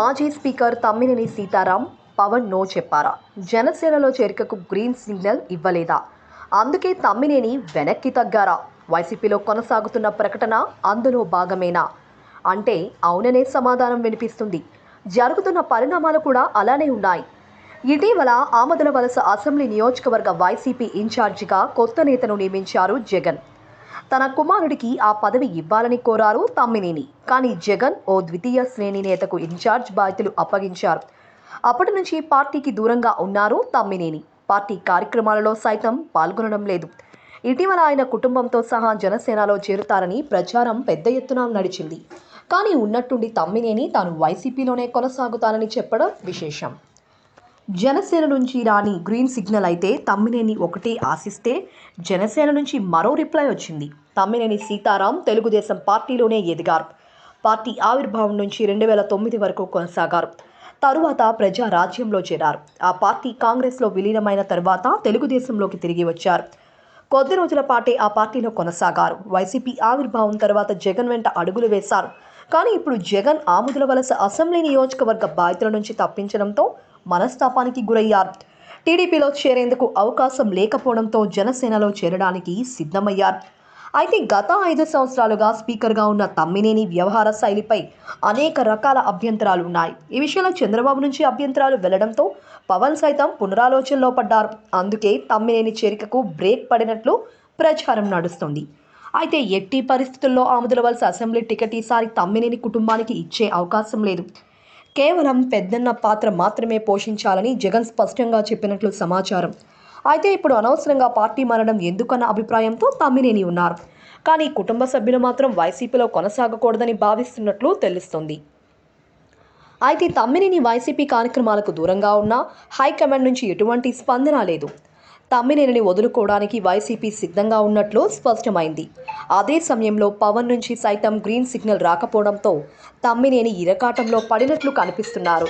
మాజీ speaker Tammineni Sitaram Pawan no చెప్పారా? జనసేనలో చేరికకు గ్రీన్ సిగ్నల్ ఇవ్వలేదా? అందుకే తమ్మినేని వెనక్కి తగ్గారా? వైసీపీలో కొనసాగుతున్న ప్రకటన అందులో భాగమేనా? అంటే అవుననే సమాధానం వినిపిస్తుంది. జరుగుతున్న పరిణామాలు కూడా అలానే ఉన్నాయి. ఇటీవల ఆమదల వలస అసెంబ్లీ నియోజకవర్గ వైసీపీ ఇన్ఛార్జిగా కొత్త నేతను నియమించారు జగన్. తన కుమారుడికి ఆ పదవి ఇవ్వాలని కోరారు తమ్మినేని. కానీ జగన్ ఓ ద్వితీయ శ్రేణి నేతకు ఇన్ఛార్జ్ బాధ్యతలు అప్పగించారు. అప్పటి నుంచి పార్టీకి దూరంగా ఉన్నారు తమ్మినేని. పార్టీ కార్యక్రమాలలో సైతం పాల్గొనడం లేదు. ఇటీవల ఆయన కుటుంబంతో సహా జనసేనలో చేరుతారని ప్రచారం పెద్ద ఎత్తున నడిచింది. కానీ ఉన్నట్టుండి తమ్మినేని తాను వైసీపీలోనే కొనసాగుతానని చెప్పడం విశేషం. జనసేన నుంచి రాని గ్రీన్ సిగ్నల్ అయితే తమ్మినేని ఒకటే ఆశిస్తే జనసేన నుంచి మరో రిప్లై వచ్చింది. తమ్మినేని సీతారాం తెలుగుదేశం పార్టీలోనే ఎదిగారు. పార్టీ ఆవిర్భావం నుంచి రెండు వేల తొమ్మిది వరకు కొనసాగారు. తరువాత ప్రజా రాజ్యంలో చేరారు. ఆ పార్టీ కాంగ్రెస్లో విలీనమైన తర్వాత తెలుగుదేశంలోకి తిరిగి వచ్చారు. కొద్ది రోజుల పాటే ఆ పార్టీలో కొనసాగారు. వైసీపీ ఆవిర్భావం తర్వాత జగన్ వెంట అడుగులు వేశారు. కానీ ఇప్పుడు జగన్ ఆముదుల వలస అసెంబ్లీ నియోజకవర్గ బాధ్యతల నుంచి తప్పించడంతో మనస్తాపానికి గురయ్యారు. టీడీపీలో చేరేందుకు అవకాశం లేకపోవడంతో జనసేనలో చేరడానికి సిద్ధమయ్యారు. అయితే గత ఐదు సంవత్సరాలుగా స్పీకర్గా ఉన్న తమ్మినేని వ్యవహార శైలిపై అనేక రకాల అభ్యంతరాలు ఉన్నాయి. ఈ విషయంలో చంద్రబాబు నుంచి అభ్యంతరాలు వెళ్ళడంతో పవన్ సైతం పునరాలోచనలో పడ్డారు. అందుకే తమ్మినేని చేరికకు బ్రేక్ పడినట్లు ప్రచారం నడుస్తుంది. అయితే ఎట్టి పరిస్థితుల్లో ఆముదుల వలస అసెంబ్లీ టికెట్ ఈసారి తమ్మినేని కుటుంబానికి ఇచ్చే అవకాశం లేదు. కేవలం పెద్దన్న పాత్ర మాత్రమే పోషించాలని జగన్ స్పష్టంగా చెప్పినట్లు సమాచారం. అయితే ఇప్పుడు అనవసరంగా పార్టీ మారడం ఎందుకన్న అభిప్రాయంతో తమ్మినేని ఉన్నారు. కానీ కుటుంబ సభ్యులు మాత్రం వైసీపీలో కొనసాగకూడదని భావిస్తున్నట్లు తెలుస్తుంది. అయితే తమ్మినేని వైసీపీ కార్యక్రమాలకు దూరంగా ఉన్న హైకమాండ్ నుంచి ఎటువంటి స్పందన లేదు. తమ్మినేనిని వదులుకోవడానికి వైసీపీ సిద్ధంగా ఉన్నట్లు స్పష్టమైంది. అదే సమయంలో పవన్ నుంచి సైతం గ్రీన్ సిగ్నల్ రాకపోవడంతో తమ్మినేని ఇరకాటంలో పడినట్లు కనిపిస్తున్నారు.